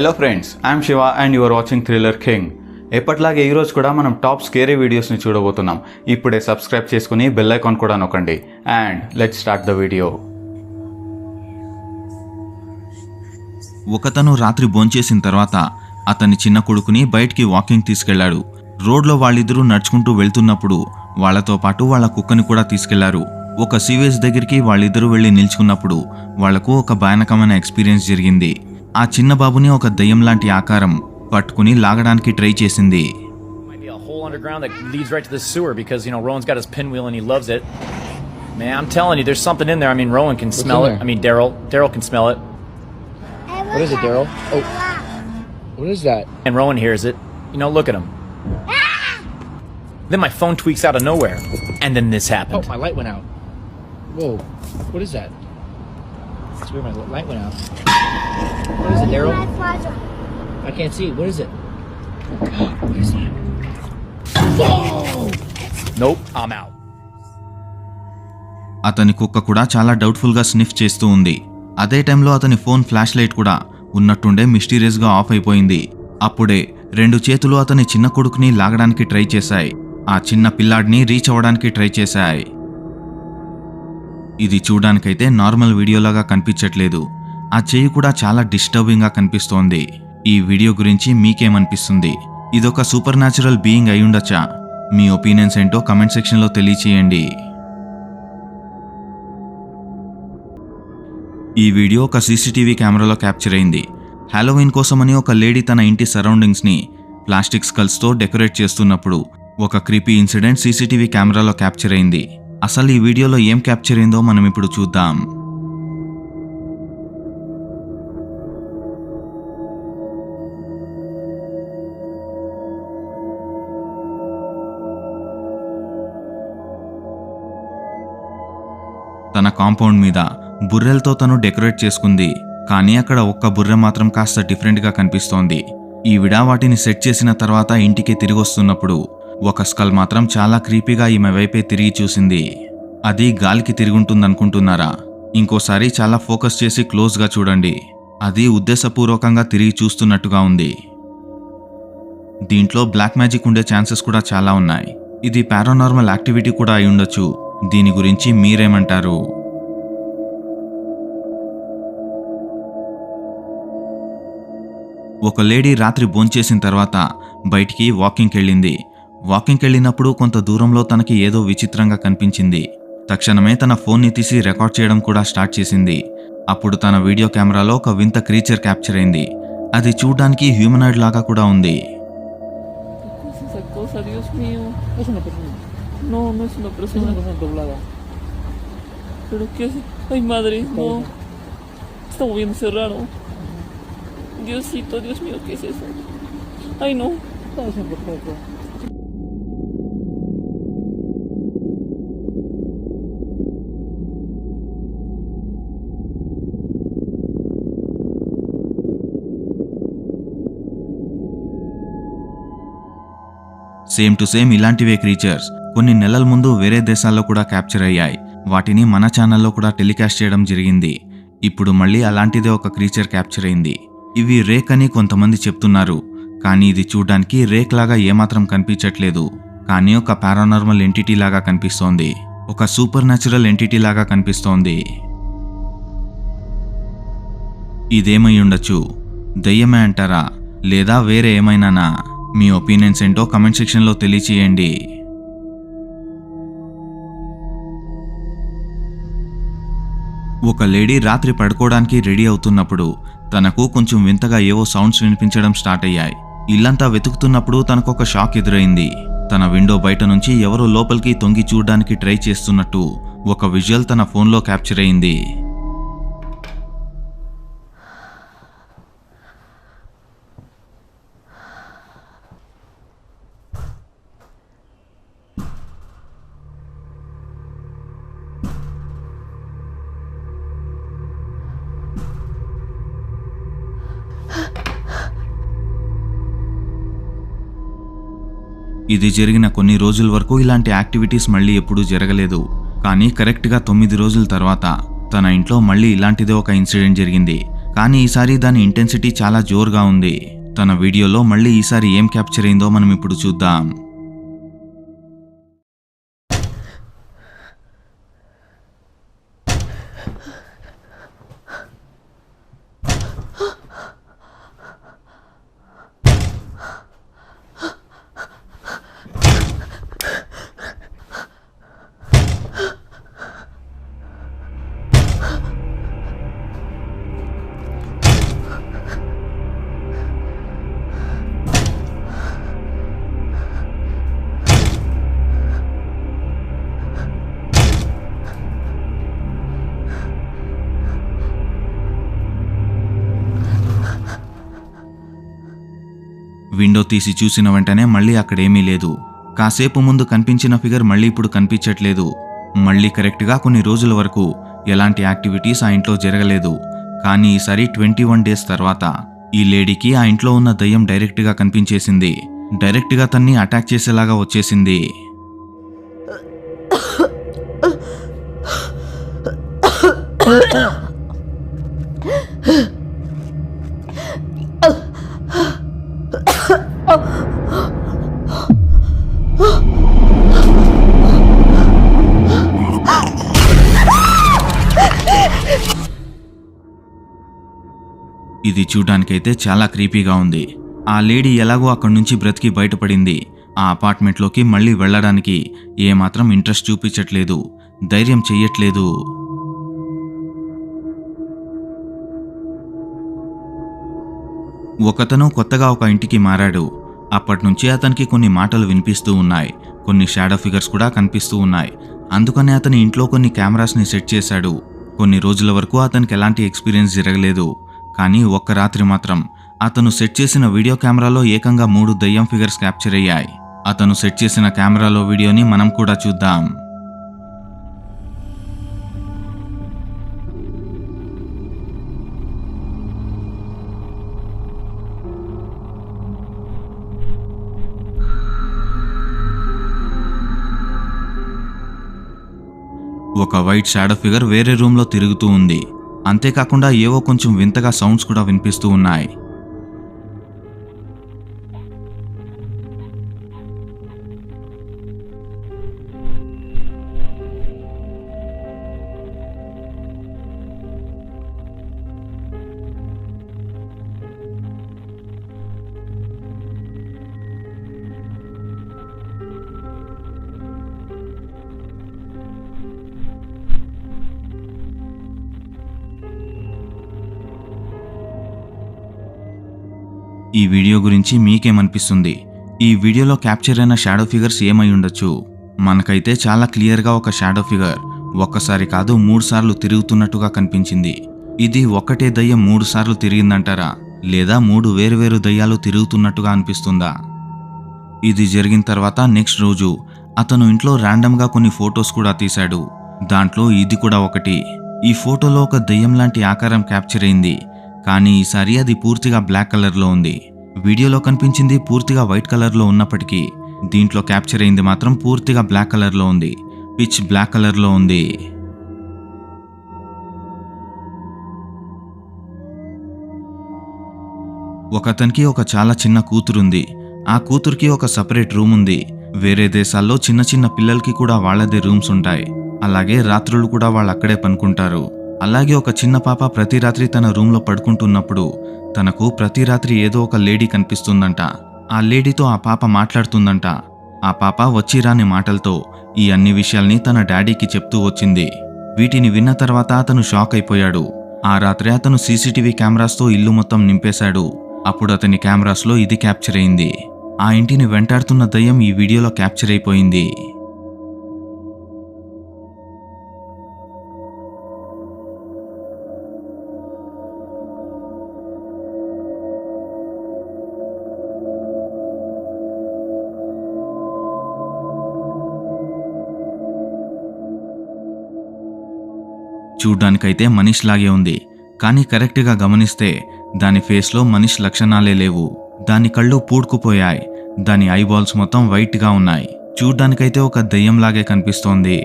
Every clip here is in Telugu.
Hello friends I'm Shiva and your watching thriller king ఎప్పట్లాగే ఈరోజు కూడా మనం టాప్ స్కేరీ వీడియోస్ని చూడబోతున్నాం. ఇప్పుడే సబ్స్క్రైబ్ చేసుకుని బెల్ ఐకాన్ కూడా నొక్కండి. And let start the video ఒకతను రాత్రి భోంచేసిన తర్వాత అతని చిన్న కొడుకుని బయటికి వాకింగ్ తీసుకెళ్ళాడు. రోడ్లో వాళ్ళిద్దరూ నడుచుకుంటూ వెళ్తున్నప్పుడు వాళ్ళతో పాటు వాళ్ళ కుక్కని కూడా తీసుకెళ్ళారు. ఒక సీవేజ్ దగ్గరికి వాళ్ళిద్దరూ వెళ్ళి నిల్చుకున్నప్పుడు వాళ్ళకు ఒక భయానకమైన ఎక్స్పీరియన్స్ జరిగింది. ఆ చిన్న బాబుని ఒక దయ్యం లాంటి ఆకారం పట్టుకుని లాగడానికి ట్రై చేసింది Might be a hole underground that leads right to the sewer because you know Rowan's got his pinwheel and he loves it. Man, I'm telling you, there's something in there. I mean, Rowan can smell in it. there? I mean, Daryl, Daryl can smell it, What is it, Daryl? Oh, what is that? and Rowan hears it. You know, look at him. Then my phone tweaks out of nowhere, and then this Oh, happened. my light went out. Whoa, what is that? That's weird. My li- light went out. What is it, Daryl? I can't see. What is it? What is that? Nope, I'm out. అతని కుక్క కూడా చాలా డౌట్ఫుల్గా స్నిఫ్ చేస్తూ ఉంది అదే టైంలో అతని ఫోన్ ఫ్లాష్ లైట్ కూడా ఉన్నట్టుండే మిస్టీరియస్గా ఆఫ్ అయిపోయింది అప్పుడే రెండు చేతులు అతని చిన్న కొడుకుని లాగడానికి ట్రై చేశాయి ఆ చిన్న పిల్లాడిని రీచ్ అవ్వడానికి ట్రై చేశాయి ఇది చూడడానికైతే నార్మల్ వీడియోలాగా కనిపించట్లేదు. ఆ చేయి కూడా చాలా డిస్టర్బింగ్గా కనిపిస్తోంది. ఈ వీడియో గురించి మీకేమనిపిస్తుంది? ఇదొక సూపర్ న్యాచురల్ బీయింగ్ అయ్యుండొచ్చా? మీ ఒపీనియన్స్ ఏంటో కమెంట్ సెక్షన్లో తెలియచేయండి. ఈ వీడియో ఒక సీసీటీవీ కెమెరాలో క్యాప్చర్ అయింది. హ్యాలోవిన్ కోసమని ఒక లేడీ తన ఇంటి సరౌండింగ్స్ని ప్లాస్టిక్ స్కల్స్తో డెకరేట్ చేస్తున్నప్పుడు ఒక క్రీపీ ఇన్సిడెంట్ సీసీటీవీ కెమెరాలో క్యాప్చర్ అయింది. అసలు ఈ వీడియోలో ఏం క్యాప్చర్ అయిందో మనం ఇప్పుడు చూద్దాం. తన కాంపౌండ్ మీద బుర్రెలతో తను డెకరేట్ చేసుకుంది. కానీ అక్కడ ఒక్క బుర్రె మాత్రం కాస్త డిఫరెంట్గా కనిపిస్తోంది. ఈవిడ వాటిని సెట్ చేసిన తర్వాత ఇంటికి తిరిగి వస్తున్నప్పుడు ఒక స్కల్ మాత్రం చాలా క్రీపీగా ఈమె వైపే తిరిగి చూసింది. అది గాలికి తిరుగుంటుందనుకుంటున్నారా? ఇంకోసారి చాలా ఫోకస్ చేసి క్లోజ్గా చూడండి. అది ఉద్దేశపూర్వకంగా తిరిగి చూస్తున్నట్టుగా ఉంది. దీంట్లో బ్లాక్ మ్యాజిక్ ఉండే ఛాన్సెస్ కూడా చాలా ఉన్నాయి. ఇది పారానార్మల్ యాక్టివిటీ కూడా అయి ఉండొచ్చు. దీని గురించి మీరేమంటారు? ఒక లేడీ రాత్రి భోంచేసిన తర్వాత బయటికి వాకింగ్కి వెళ్ళింది వాకింగ్కి వెళ్ళినప్పుడు కొంత దూరంలో తనకి ఏదో విచిత్రంగా కనిపించింది. తక్షణమే తన ఫోన్ని తీసి రికార్డ్ చేయడం కూడా స్టార్ట్ చేసింది. అప్పుడు తన వీడియో కెమెరాలో ఒక వింత క్రీచర్ క్యాప్చర్ అయింది. అది చూడడానికి హ్యూమనాయిడ్ లాగా కూడా ఉంది. Diosito, Dios mío, same to same ఇలాంటివే క్రీచర్స్. కొన్ని నెలల ముందు వేరే దేశాల్లో కూడా క్యాప్చర్ అయ్యాయి. వాటిని మన ఛానల్లో కూడా టెలికాస్ట్ చేయడం జరిగింది. ఇప్పుడు మళ్ళీ అలాంటిదే ఒక క్రీచర్ క్యాప్చర్ అయింది. ఇవి రేక్ అని కొంతమంది చెప్తున్నారు. కానీ ఇది చూడ్డానికి రేక్ లాగా ఏమాత్రం కనిపించట్లేదు. కానీ ఒక పారానార్మల్ ఎంటిటీ లాగా కనిపిస్తోంది. ఒక సూపర్ న్యాచురల్ ఎంటిటీ లాగా కనిపిస్తోంది. ఇదేమై ఉండొచ్చు? దయ్యమే అంటారా? లేదా వేరే ఏమైనానా? మీ ఒపీనియన్స్ ఏంటో కమెంట్ సెక్షన్లో తెలియచేయండి. ఒక లేడీ రాత్రి పడుకోవడానికి రెడీ అవుతున్నప్పుడు తనకు కొంచెం వింతగా ఏవో సౌండ్స్ వినిపించడం స్టార్ట్ అయ్యాయి. ఇల్లంతా వెతుకుతున్నప్పుడు తనకు ఒక షాక్ ఎదురైంది. తన విండో బయట నుంచి ఎవరో లోపలికి తొంగి చూడడానికి ట్రై చేస్తున్నట్టు ఒక విజువల్ తన ఫోన్లో క్యాప్చర్ అయింది. ఇది జరిగిన కొన్ని రోజుల వరకు ఇలాంటి యాక్టివిటీస్ మళ్ళీ ఎప్పుడూ జరగలేదు. కానీ కరెక్ట్గా తొమ్మిది రోజుల తర్వాత తన ఇంట్లో మళ్ళీ ఇలాంటిదే ఒక ఇన్సిడెంట్ జరిగింది. కానీ ఈసారి దాని ఇంటెన్సిటీ చాలా జోరుగా ఉంది. తన వీడియోలో మళ్ళీ ఈసారి ఏం క్యాప్చర్ అయిందో మనం ఇప్పుడు చూద్దాం. విండో తీసి చూసిన వెంటనే మళ్ళీ అక్కడేమీ లేదు. కాసేపు ముందు కనిపించిన ఫిగర్ మళ్ళీ ఇప్పుడు కనిపించట్లేదు. మళ్ళీ కరెక్ట్గా కొన్ని రోజుల వరకు ఎలాంటి యాక్టివిటీస్ ఆ ఇంట్లో జరగలేదు. కానీ ఈసారి ట్వంటీ వన్ డేస్ తర్వాత ఈ లేడీకి ఆ ఇంట్లో ఉన్న దయ్యం డైరెక్ట్గా కనిపించేసింది. డైరెక్ట్గా తన్ని అటాక్ చేసేలాగా వచ్చేసింది. ఇది చూడ్డానికైతే చాలా క్రీపీగా ఉంది. ఆ లేడీ ఎలాగో అక్కడి నుంచి బ్రతికి బయటపడింది. ఆ అపార్ట్మెంట్లోకి మళ్ళీ వెళ్ళడానికి ఏమాత్రం ఇంట్రెస్ట్ చూపించట్లేదు. ధైర్యం చెయ్యట్లేదు. ఒకతను కొత్తగా ఒక ఇంటికి మారాడు. అప్పటినుంచి అతనికి కొన్ని మాటలు వినిపిస్తూ ఉన్నాయి. కొన్ని షాడో ఫిగర్స్ కూడా కనిపిస్తూ ఉన్నాయి. అందుకనే అతని ఇంట్లో కొన్ని కెమెరాస్ని సెట్ చేశాడు. కొన్ని రోజుల వరకు అతనికి ఎలాంటి ఎక్స్పీరియన్స్ జరగలేదు. కానీ ఒక్క రాత్రి మాత్రం. అతను సెట్ చేసిన వీడియో కెమెరాలో ఏకంగా మూడు దయ్యం ఫిగర్స్ క్యాప్చర్ అయ్యాయి. అతను సెట్ చేసిన కెమెరాలో వీడియోని మనం కూడా చూద్దాం. ఒక వైట్ షాడో ఫిగర్ వేరే రూమ్లో తిరుగుతూ ఉంది. అంతేకాకుండా ఏవో కొంచెం వింతగా సౌండ్స్ కూడా వినిపిస్తూ ఉన్నాయి. ఈ వీడియో గురించి మీకేమనిపిస్తుంది? ఈ వీడియోలో క్యాప్చర్ అయిన షాడో ఫిగర్స్ ఏమై ఉండొచ్చు? మనకైతే చాలా క్లియర్గా ఒక షాడో ఫిగర్ ఒక్కసారి కాదు మూడు సార్లు తిరుగుతున్నట్టుగా కనిపించింది. ఇది ఒకటే దయ్యం మూడు సార్లు తిరిగిందంటారా? లేదా మూడు వేరువేరు దయ్యాలు తిరుగుతున్నట్టుగా అనిపిస్తుందా? ఇది జరిగిన తర్వాత నెక్స్ట్ రోజు అతను ఇంట్లో ర్యాండమ్గా కొన్ని ఫొటోస్ కూడా తీశాడు. దాంట్లో ఇది కూడా ఒకటి. ఈ ఫోటోలో ఒక దెయ్యం లాంటి ఆకారం క్యాప్చర్ అయింది. కానీ ఈసారి అది పూర్తిగా బ్లాక్ కలర్లో ఉంది. వీడియోలో కనిపించింది పూర్తిగా వైట్ కలర్లో ఉన్నప్పటికీ దీంట్లో క్యాప్చర్ అయింది మాత్రం పూర్తిగా బ్లాక్ కలర్లో ఉంది. పిచ్ బ్లాక్ కలర్లో ఉంది. ఒకతనికి ఒక చాలా చిన్న కూతురుంది. ఆ కూతురికి ఒక సపరేట్ రూమ్ ఉంది. వేరే దేశాల్లో చిన్న చిన్న పిల్లలకి కూడా వాళ్ళదే రూమ్స్ ఉంటాయి. అలాగే రాత్రులు కూడా వాళ్ళు అక్కడే పనుకుంటారు. అలాగే ఒక చిన్న పాప ప్రతి రాత్రి తన రూమ్లో పడుకుంటున్నప్పుడు తనకు ప్రతి రాత్రి ఏదో ఒక లేడీ కనిపిస్తుందంట. ఆ లేడీతో ఆ పాప మాట్లాడుతుందంట. ఆ పాప వచ్చి రాని మాటలతో ఈ అన్ని విషయాల్ని తన డాడీకి చెప్తూ వచ్చింది. వీటిని విన్న తర్వాత అతను షాక్ అయిపోయాడు. ఆ రాత్రి అతను సీసీటీవీ కెమెరాస్తో ఇల్లు మొత్తం నింపేశాడు. అప్పుడు అతని కెమెరాస్లో ఇది క్యాప్చర్ అయింది. ఆ ఇంటిని వెంటాడుతున్న దయ్యం ఈ వీడియోలో క్యాప్చర్ అయిపోయింది. చూడ్డానికైతే మనిషిలాగే ఉంది. కానీ కరెక్ట్గా గమనిస్తే దాని ఫేస్లో మనిషి లక్షణాలే లేవు. దాని కళ్ళు పూడ్కుపోయాయి. దాని ఐబాల్స్ మొత్తం వైట్గా ఉన్నాయి. చూడ్డానికైతే ఒక దయ్యంలాగే కనిపిస్తోంది.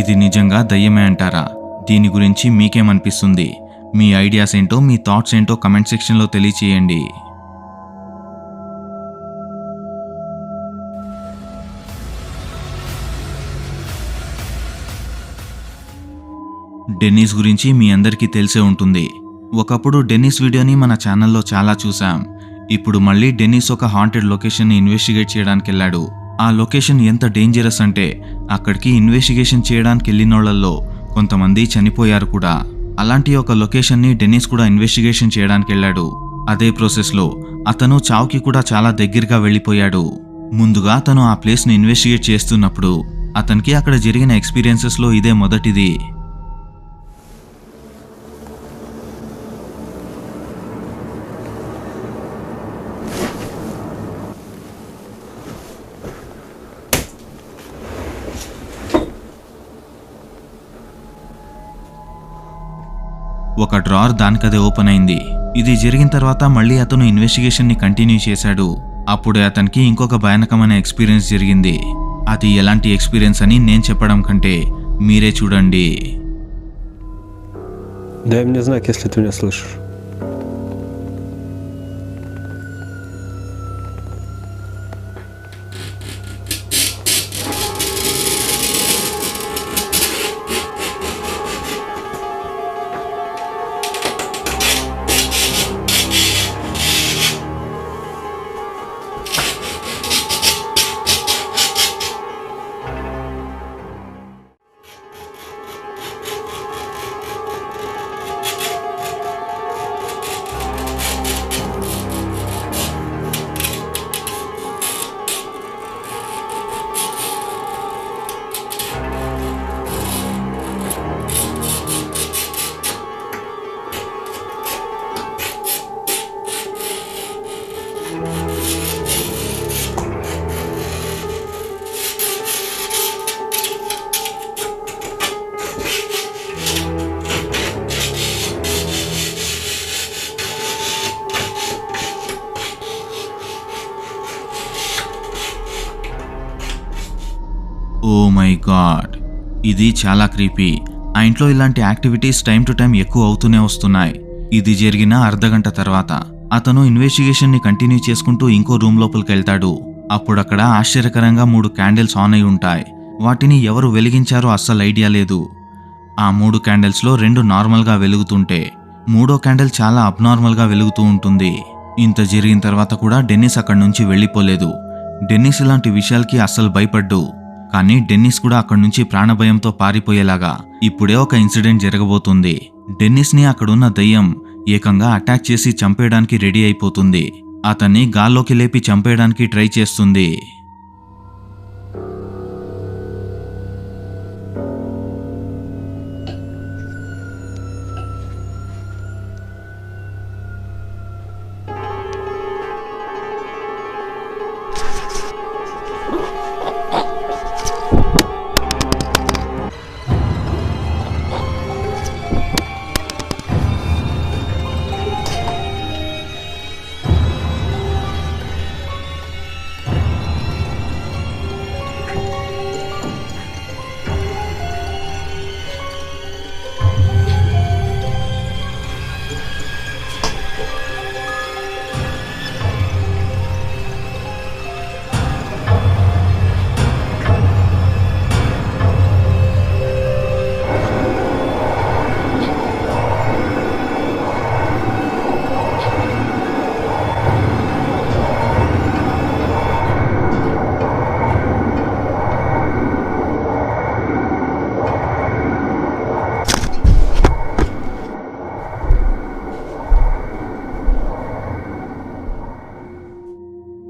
ఇది నిజంగా దయ్యమే అంటారా? దీని గురించి మీకేమనిపిస్తుంది? మీ ఐడియాస్ ఏంటో మీ థాట్స్ ఏంటో కమెంట్ సెక్షన్లో తెలియచేయండి. డెన్నిస్ గురించి మీ అందరికీ తెలిసే ఉంటుంది. ఒకప్పుడు డెన్నిస్ వీడియోని మన ఛానల్లో చాలా చూసాం ఇప్పుడు మళ్ళీ డెన్నిస్ ఒక హాంటెడ్ లొకేషన్ని ఇన్వెస్టిగేట్ చేయడానికి వెళ్ళాడు ఆ లొకేషన్ ఎంత డేంజరస్ అంటే అక్కడికి ఇన్వెస్టిగేషన్ చేయడానికి వెళ్ళినోళ్ళలో కొంతమంది చనిపోయారు కూడా. అలాంటి ఒక లొకేషన్ని డెన్నిస్ కూడా ఇన్వెస్టిగేషన్ చేయడానికి వెళ్ళాడు అదే ప్రాసెస్లో అతను చావుకి కూడా చాలా దగ్గరగా వెళ్ళిపోయాడు. ముందుగా అతను ఆ ప్లేస్ని ఇన్వెస్టిగేట్ చేస్తున్నప్పుడు అతనికి అక్కడ జరిగిన ఎక్స్పీరియన్సెస్లో ఇదే మొదటిది ఒక డ్రార్ దానికదే ఓపెన్ అయింది ఇది జరిగిన తర్వాత మళ్ళీ అతను ఇన్వెస్టిగేషన్ ని కంటిన్యూ చేశాడు అప్పుడే అతనికి ఇంకొక భయానకమైన ఎక్స్పీరియన్స్ జరిగింది అది ఎలాంటి ఎక్స్పీరియన్స్ అని నేను చెప్పడం కంటే మీరే చూడండి Дай мне знак, если ты меня слышишь. ఇది చాలా క్రీపీ ఆ ఇంట్లో ఇలాంటి యాక్టివిటీస్ టైం టు టైం ఎక్కువ అవుతూనే వస్తున్నాయి. ఇది జరిగిన అర్ధగంట తర్వాత. అతను ఇన్వెస్టిగేషన్ని కంటిన్యూ చేసుకుంటూ ఇంకో రూమ్ లోపలికి వెళ్తాడు. అప్పుడక్కడ ఆశ్చర్యకరంగా మూడు క్యాండిల్స్ ఆన్ అయి ఉంటాయి. వాటిని ఎవరు వెలిగించారో అస్సలు ఐడియా లేదు. ఆ మూడు క్యాండిల్స్లో రెండు నార్మల్గా వెలుగుతుంటే మూడో క్యాండిల్ చాలా అబ్నార్మల్గా వెలుగుతూ ఉంటుంది. ఇంత జరిగిన తర్వాత కూడా డెన్నిస్ అక్కడి నుంచి వెళ్ళిపోలేదు. డెన్నిస్ ఇలాంటి విషయాలకి అస్సలు భయపడ్డు. కానీ డెన్నిస్ కూడా అక్కడి నుంచి ప్రాణభయంతో పారిపోయేలాగా ఇప్పుడే ఒక ఇన్సిడెంట్ జరగబోతుంది. డెన్నిస్ని అక్కడున్న దయ్యం ఏకంగా అటాక్ చేసి చంపేయడానికి రెడీ అయిపోతుంది. అతన్ని గాల్లోకి లేపి చంపేయడానికి ట్రై చేస్తుంది.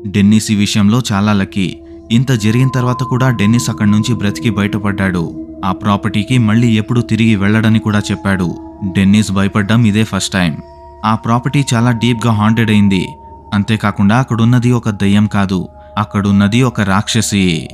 డెన్నిస్ ఈ విషయంలో చాలా లక్కీ. ఇంత జరిగిన తర్వాత కూడా డెన్నిస్ అక్కడి నుంచి బ్రతికి బయటపడ్డాడు. ఆ ప్రాపర్టీకి మళ్ళీ ఎప్పుడు తిరిగి వెళ్ళడని కూడా చెప్పాడు. డెన్నిస్ భయపడ్డం ఇదే ఫస్ట్ టైం. ఆ ప్రాపర్టీ చాలా డీప్గా హాంటెడ్ అయింది. అంతేకాకుండా అక్కడున్నది ఒక దయ్యం కాదు. అక్కడున్నది ఒక రాక్షసి.